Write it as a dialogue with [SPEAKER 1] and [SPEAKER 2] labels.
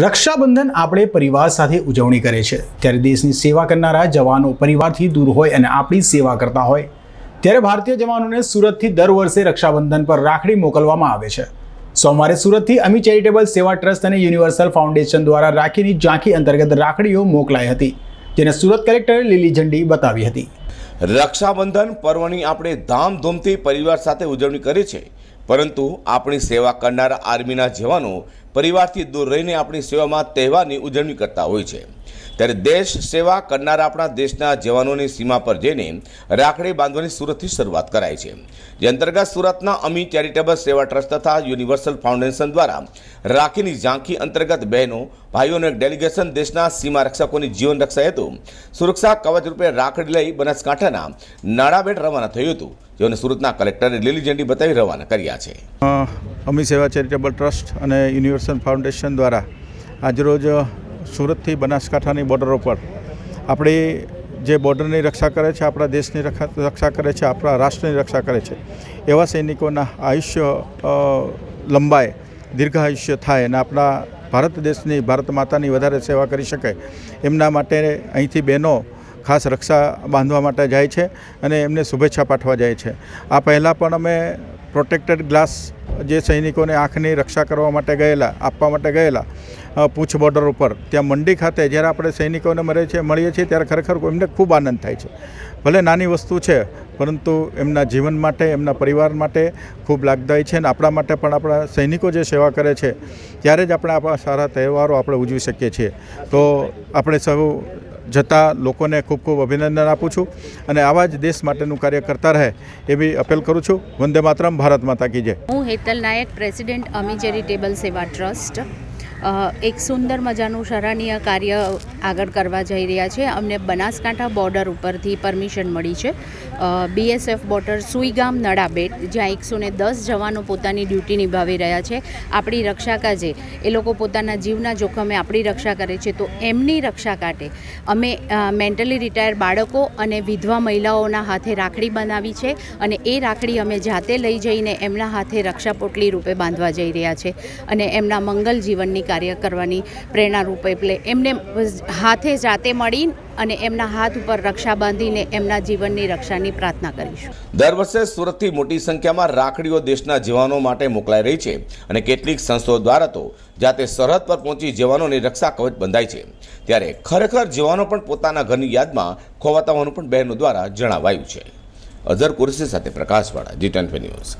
[SPEAKER 1] રક્ષાબંધન આપણે પરિવાર સાથે ઉજવણી કરે છે. ત્યારે દેશની સેવા કરનારા જવાનો પરિવારથી દૂર હોય અને આપણી સેવા કરતા હોય. ત્યારે ભારતીય જવાનોને સુરતથી દર વર્ષે રક્ષાબંધન પર રાખડી મોકલવામાં આવે છે. સોમવારે સુરતથી અમી ચેરિટેબલ સેવા ટ્રસ્ટ અને યુનિવર્સલ ફાઉન્ડેશન દ્વારા રાખીની ઝાંખી અંતર્ગત રાખડીઓ મોકલાઈ હતી, જેને સુરત કલેક્ટરે લીલી ઝંડી બતાવી હતી.
[SPEAKER 2] રક્ષાબંધન પર્વની આપણે ધામધૂમથી પરિવાર સાથે ઉજવણી કરી છે. પરંતુ આપણી સેવા કરનારા આર્મીના જવાનો પરિવારથી દૂર રહીને આપણી સેવામાં તહેવારની ઉજવણી કરતા હોય છે. ત્યારે દેશ સેવા કરનારા આપણા દેશના જવાનોની સીમા પર જઈને રાખડી બાંધવાની સુરતથી શરૂઆત કરાઈ છે. જે અંતર્ગત સુરતના અમી ચેરિટેબલ સેવા ટ્રસ્ટ તથા યુનિવર્સલ ફાઉન્ડેશન દ્વારા રાખીની ઝાંખી અંતર્ગત બહેનો, ભાઈઓનું એક ડેલિગેશન દેશના સીમા રક્ષકોની જીવન રક્ષા હેતુ, સુરક્ષા કવચ રૂપે રાખડી લઈ બનાસકાંઠાના નાડાબેટ રવાના થયું હતું, જેઓને સુરતના કલેક્ટરે લીલી ઝંડી બતાવી રવાના કર્યા છે.
[SPEAKER 3] અમી સેવા ચેરિટેબલ ટ્રસ્ટ અને યુનિવર્સલ ફાઉન્ડેશન દ્વારા આજરોજ સુરતથી બનાસકાંઠાની બોર્ડરો પર આપણી જે બોર્ડરની રક્ષા કરે છે, આપણા દેશની રક્ષા કરે છે, આપણા રાષ્ટ્રની રક્ષા કરે છે, એવા સૈનિકોના આયુષ્ય લંબાય દીર્ઘ આયુષ્ય થાય અને આપણા ભારત દેશની, ભારત માતાની વધારે સેવા કરી શકે એમના માટે અહીંથી બહેનો ખાસ રક્ષા બાંધવા માટે જાય છે અને એમને શુભેચ્છા પાઠવા જાય છે. આ પહેલાં પણ અમે પ્રોટેક્ટેડ ગ્લાસ જે સૈનિકોને આંખની રક્ષા કરવા માટે ગયેલા, આપવા માટે ગયેલા પૂંછ બોર્ડર ઉપર, ત્યાં મંડી ખાતે જ્યારે આપણે સૈનિકોને મળે છે, મળીએ છીએ ત્યારે ખરેખર એમને ખૂબ આનંદ થાય છે. ભલે નાની વસ્તુ છે, પરંતુ એમના જીવન માટે, એમના પરિવાર માટે ખૂબ લાભદાયી છે અને આપણા માટે પણ આપણા સૈનિકો જે સેવા કરે છે, ત્યારે જ આપણે આપણા સારા તહેવારો આપણે ઉજવી શકીએ છીએ. તો આપણે સૌ જતા લોકોને ખૂબ ખૂબ અભિનંદન આપું છું અને આવા જ દેશ માટેનું કાર્ય કરતા રહે એવી અપીલ કરું છું. વંદે માતરમ, ભારત માતા કી જય.
[SPEAKER 4] હું હેતલ નાયક, પ્રેસિડેન્ટ અમી ચેરિટેબલ સેવા ટ્રસ્ટ. એક સુંદર મજાનું સરાહનીય કાર્ય આગળ કરવા જઈ રહ્યા છે. અમને બનાસકાંઠા બોર્ડર ઉપરથી પરમિશન મળી છે. બીએસએફ બોર્ડર સુઈગામ નડાબેટ જ્યાં એકસો ને દસ જવાનો પોતાની ડ્યુટી નિભાવી રહ્યા છે. આપણી રક્ષા કાજે, એ લોકો પોતાના જીવના જોખમે આપણી રક્ષા કરે છે. તો એમની રક્ષા કાટે અમે મેન્ટલી રિટાયર બાળકો અને વિધવા મહિલાઓના હાથે રાખડી બનાવી છે અને એ રાખડી અમે જાતે લઈ જઈને એમના હાથે રક્ષા પોટલી રૂપે બાંધવા જઈ રહ્યા છે. અને એમના મંગલ જીવનની કાર્ય કરવાની પ્રેરણારૂપ એટલે એમને હાથે જાતે મળી અને એમના હાથ ઉપર રક્ષા બાંધીને એમના જીવનની રક્ષાની પ્રાર્થના કરીશું.
[SPEAKER 2] દર વર્ષે સુરતથી મોટી સંખ્યામાં રાખડીઓ દેશના જવાનો માટે મોકલાઈ રહી છે અને કેટલીક સંસ્થાઓ દ્વારા તો જાતે સરહદ પર પહોંચી જવાનોની રક્ષા કવચ બંધાય છે. ત્યારે ખરેખર જવાનો પણ પોતાના ઘરની યાદમાં ખોવાતા હોવાનું પણ બહેનો દ્વારા જણાવાયું છે. અઝર કુરશી સાથે પ્રકાશવાળા જી ટ્વેન્ટી ન્યૂઝ.